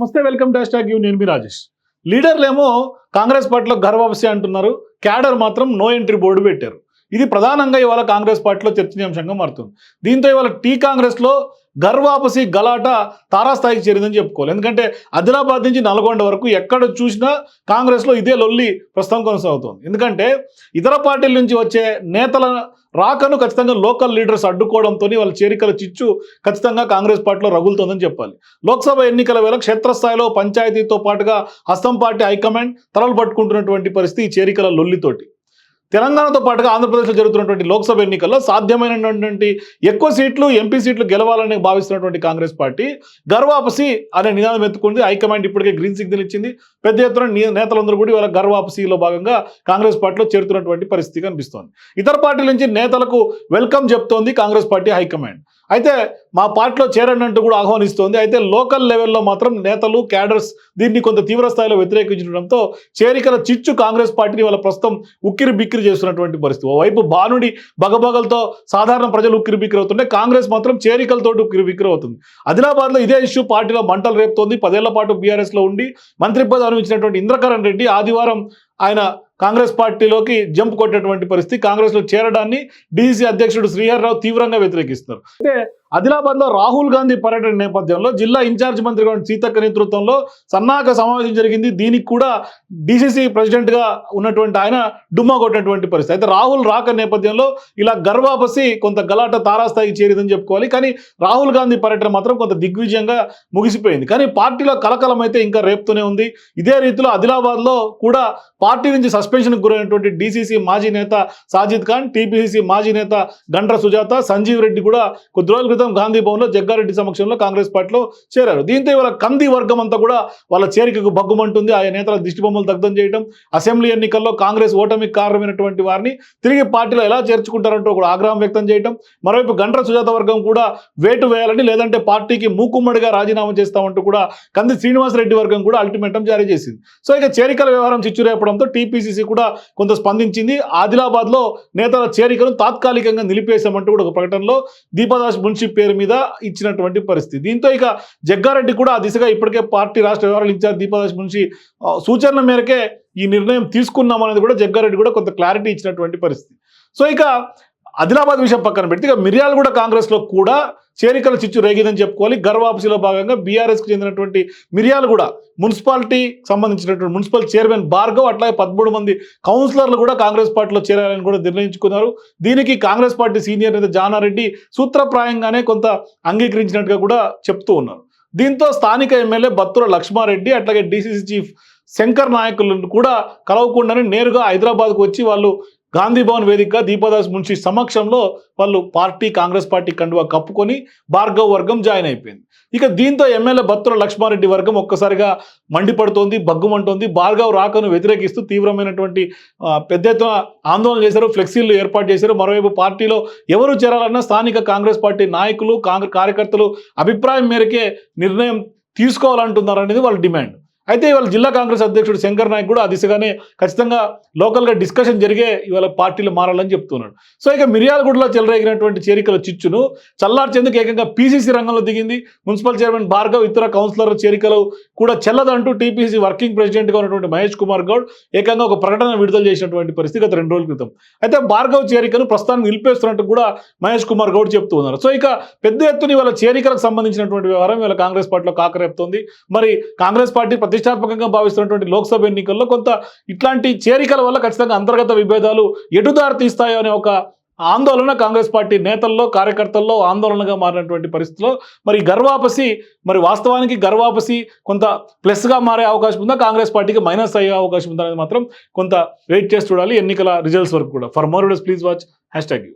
నమస్తే welcome dash hash you. నేను మీ రాజేష్. లీడర్లేమో కాంగ్రెస్ పార్టీలో గర్వాపసి అంటున్నారు. క్యాడర్ మాత్రం నో ఎంట్రీ బోర్డు పెట్టారు. ఇది ప్రధానంగా ఇవాళ కాంగ్రెస్ పార్టీలో చర్చనీయాంశంగా మారుతుంది. దీంతో ఇవాళ టీ కాంగ్రెస్లో గర్వాపసి గలాట తారాస్థాయికి చేరిందని చెప్పుకోవాలి. ఎందుకంటే ఆదిలాబాద్ నుంచి నల్గొండ వరకు ఎక్కడ చూసినా కాంగ్రెస్లో ఇదే లొల్లి ప్రస్తుతం కొనసాగుతోంది. ఎందుకంటే ఇతర పార్టీల నుంచి వచ్చే నేతల రాకను ఖచ్చితంగా లోకల్ లీడర్స్ అడ్డుకోవడంతో వాళ్ళ చేరికల చిచ్చు ఖచ్చితంగా కాంగ్రెస్ పార్టీలో రగులుతోందని చెప్పాలి. లోక్సభ ఎన్నికల వేళ క్షేత్రస్థాయిలో పంచాయతీతో పాటుగా హస్తం పార్టీ హైకమాండ్ తలలు పట్టుకుంటున్నటువంటి పరిస్థితి ఈ చేరికల లొల్లితోటి. తెలంగాణతో పాటుగా ఆంధ్రప్రదేశ్లో జరుగుతున్నటువంటి లోక్సభ ఎన్నికల్లో సాధ్యమైనటువంటి ఎక్కువ సీట్లు ఎంపీ సీట్లు గెలవాలని భావిస్తున్నటువంటి కాంగ్రెస్ పార్టీ గర్వాపసి అనే నినాదం ఎత్తుకుంది. హైకమాండ్ ఇప్పటికే గ్రీన్ సిగ్నల్ ఇచ్చింది. పెద్ద ఎత్తున నేతలందరూ కూడా ఇవాళ గర్వాపసిలో భాగంగా కాంగ్రెస్ పార్టీలో చేరుతున్నటువంటి పరిస్థితి కనిపిస్తోంది. ఇతర పార్టీల నుంచి నేతలకు వెల్కమ్ చెప్తోంది కాంగ్రెస్ పార్టీ హైకమాండ్. అయితే మా పార్టీలో చేరండి అంటూ కూడా ఆహ్వానిస్తోంది. అయితే లోకల్ లెవెల్లో మాత్రం నేతలు క్యాడర్స్ దీన్ని కొంత తీవ్ర స్థాయిలో వ్యతిరేకించడంతో చేరికల చిచ్చు కాంగ్రెస్ పార్టీని వాళ్ళ ప్రస్తుతం ఉక్కిరి బిక్కిరి చేస్తున్నటువంటి పరిస్థితి. ఓవైపు భానుడి బగబగలతో సాధారణ ప్రజలు ఉక్కిరి బిక్కిరి అవుతుంటే కాంగ్రెస్ మాత్రం చేరికలతో ఉక్కిరి బిక్కిరి అవుతుంది. ఆదిలాబాద్లో ఇదే ఇష్యూ పార్టీలో మంటలు రేపుతోంది. పదేళ్ళ పాటు బీఆర్ఎస్లో ఉండి మంత్రి పదవి అనుభవించినటువంటి ఇంద్రకరణ్ రెడ్డి ఆదివారం ఆయన కాంగ్రెస్ పార్టీలోకి జంప్ కొట్టేటువంటి పరిస్థితి. కాంగ్రెస్లో చేరడాన్ని డీసీ అధ్యక్షుడు శ్రీహర్రావు తీవ్రంగా వ్యతిరేకిస్తున్నారు. అంటే ఆదిలాబాద్లో రాహుల్ గాంధీ పర్యటన నేపథ్యంలో జిల్లా ఇన్ఛార్జ్ మంత్రి సీతక్క నేతృత్వంలో సన్నాహక సమావేశం జరిగింది. దీనికి కూడా డీసీసీ ప్రెసిడెంట్గా ఉన్నటువంటి ఆయన డుమ్మా కొట్టినటువంటి పరిస్థితి. అయితే రాహుల్ రాక నేపథ్యంలో ఇలా గర్వాపసి కొంత గలాట తారాస్థాయికి చేరిందని చెప్పుకోవాలి. కానీ రాహుల్ గాంధీ పర్యటన మాత్రం కొంత దిగ్విజయంగా ముగిసిపోయింది. కానీ పార్టీలో కలకలం అయితే ఇంకా రేపుతూనే ఉంది. ఇదే రీతిలో ఆదిలాబాద్లో కూడా పార్టీ నుంచి సస్పెన్షన్కి గురైనటువంటి డీసీసీ మాజీ నేత సాజిద్ ఖాన్ టీపీసీసీ మాజీ నేత గండ్ర సుజాత సంజీవ్ రెడ్డి కూడా కొద్ది రోజుల క్రితం గాంధీ భవన్లో జగ్గారెడ్డి సమక్షంలో కాంగ్రెస్ పార్టీలో చేరారు. దీంతో ఇవాళ కంది వర్గం అంతా కూడా వాళ్ళ చేరికకు భగ్గుమంటుంది. ఆయా నేతల దిష్టిబొమ్మలు దగ్ధం చేయడం అసెంబ్లీ ఎన్నికల్లో కాంగ్రెస్ ఓటమికి కారణమైనటువంటి వారిని తిరిగి పార్టీలో ఎలా చేర్చుకుంటారంటూ కూడా ఆగ్రహం వ్యక్తం చేయడం మరోవైపు గండ్ర సుజాత వర్గం కూడా వేటు వేయాలని లేదంటే పార్టీకి మూకుమ్మడిగా రాజీనామా చేస్తామంటూ కూడా కంది శ్రీనివాసరెడ్డి వర్గం కూడా అల్టిమేటం జారీ చేసింది. సో ఇక చేరికల వ్యవహారం చిచ్చురేపడంతో టీపీసీసీ కూడా కొంత స్పందించింది. ఆదిలాబాద్లో నేతల చేరికను తాత్కాలికంగా నిలిపేశామంటూ కూడా ఒక ప్రకటనలో దీపదాస్ మున్సిపల్ పేరు మీద ఇచ్చినటువంటి పరిస్థితి. దీంతో ఇక జగ్గారెడ్డి కూడా ఆ దిశగా ఇప్పటికే పార్టీ రాష్ట్ర వ్యవహారాలు ఇన్ఛార్జ్ దీపదాస్ మున్షి సూచనల మేరకే ఈ నిర్ణయం తీసుకున్నామనేది కూడా జగ్గారెడ్డి కూడా కొంత క్లారిటీ ఇచ్చినటువంటి పరిస్థితి. సో ఇక ఆదిలాబాద్ విషయం పక్కన పెడితే ఇక మిర్యాల కూడా కాంగ్రెస్లో కూడా చేరికల చిచ్చు రేగిందని చెప్పుకోవాలి. గర్వాపసిలో భాగంగా బీఆర్ఎస్కి చెందినటువంటి మిర్యాల కూడా మున్సిపాలిటీ సంబంధించినటువంటి మున్సిపల్ చైర్మన్ భార్గవ్ అట్లాగే పదమూడు మంది కౌన్సిలర్లు కూడా కాంగ్రెస్ పార్టీలో చేరాలని కూడా నిర్ణయించుకున్నారు. దీనికి కాంగ్రెస్ పార్టీ సీనియర్ నేత జానారెడ్డి సూత్రప్రాయంగానే కొంత అంగీకరించినట్టుగా కూడా చెప్తూ ఉన్నారు. దీంతో స్థానిక ఎమ్మెల్యే బత్తుల లక్ష్మారెడ్డి అట్లాగే డీసీసీ చీఫ్ శంకర్ నాయకులను కూడా కలవకుండానే నేరుగా హైదరాబాద్కు వచ్చి వాళ్ళు గాంధీ భవన్ వేదికగా దీపదాస్ మున్షి సమక్షంలో వాళ్ళు పార్టీ కాంగ్రెస్ పార్టీ కండువా కప్పుకొని భార్గవ్ వర్గం జాయిన్ అయిపోయింది. ఇక దీంతో ఎమ్మెల్యే బత్తుల లక్ష్మారెడ్డి వర్గం ఒక్కసారిగా మండిపడుతోంది బగ్గుమంటోంది. భార్గవ్ రాకను వ్యతిరేకిస్తూ తీవ్రమైనటువంటి పెద్ద ఎత్తున ఆందోళన చేశారు ఫ్లెక్సీలు ఏర్పాటు చేశారు. మరోవైపు పార్టీలో ఎవరు చేరాలన్నా స్థానిక కాంగ్రెస్ పార్టీ నాయకులు కాంగ్రెస్ కార్యకర్తలు అభిప్రాయం మేరకే నిర్ణయం తీసుకోవాలంటున్నారు అనేది వాళ్ళ డిమాండ్. అయితే ఇవాళ జిల్లా కాంగ్రెస్ అధ్యక్షుడు శంకర్ నాయక్ కూడా ఆ దిశగానే ఖచ్చితంగా లోకల్గా డిస్కషన్ జరిగే ఇవాళ పార్టీలు మారాలని చెప్తున్నాడు. సో ఇక మిర్యాలగూడలో చెలరేగినటువంటి చేరికల చిచ్చును చల్లార్చేందుకు ఏకంగా పీసీసీ రంగంలో దిగింది. మున్సిపల్ చైర్మన్ భార్గవ్ ఇతర కౌన్సిలర్ చేరికలు కూడా చెల్లదంటూ టీపీసీ వర్కింగ్ ప్రెసిడెంట్గా ఉన్నటువంటి మహేష్ కుమార్ గౌడ్ ఏకంగా ఒక ప్రకటన విడుదల చేసినటువంటి పరిస్థితి గత రెండు రోజుల క్రితం. అయితే భార్గవ్ చేరికను ప్రస్తుతానికి నిలిపేస్తున్నట్టు కూడా మహేష్ కుమార్ గౌడ్ చెప్తూ ఉన్నారు. సో ఇక పెద్ద ఎత్తున ఇవాళ చేరికలకు సంబంధించినటువంటి వ్యవహారం ఇవాళ కాంగ్రెస్ పార్టీలో కాకరేపుతోంది. మరి కాంగ్రెస్ పార్టీ ప్రతిష్టాత్మకంగా భావిస్తున్నటువంటి లోక్సభ ఎన్నికల్లో కొంత ఇట్లాంటి చేరికల వల్ల ఖచ్చితంగా అంతర్గత విభేదాలు ఎటుదారి తీస్తాయో అనే ఒక ఆందోళన కాంగ్రెస్ పార్టీ నేతల్లో కార్యకర్తల్లో ఆందోళనగా మారినటువంటి పరిస్థితిలో మరి గర్వాపసి మరి వాస్తవానికి గర్వాపసి కొంత ప్లస్గా మారే అవకాశం ఉందా? కాంగ్రెస్ పార్టీకి మైనస్ అయ్యే అవకాశం ఉందా అనేది మాత్రం కొంత వెయిట్ చేసి చూడాలి. ఎన్నికల రిజల్ట్స్ వరకు కూడా. ఫర్ మోర్ డస్ please watch hashtag you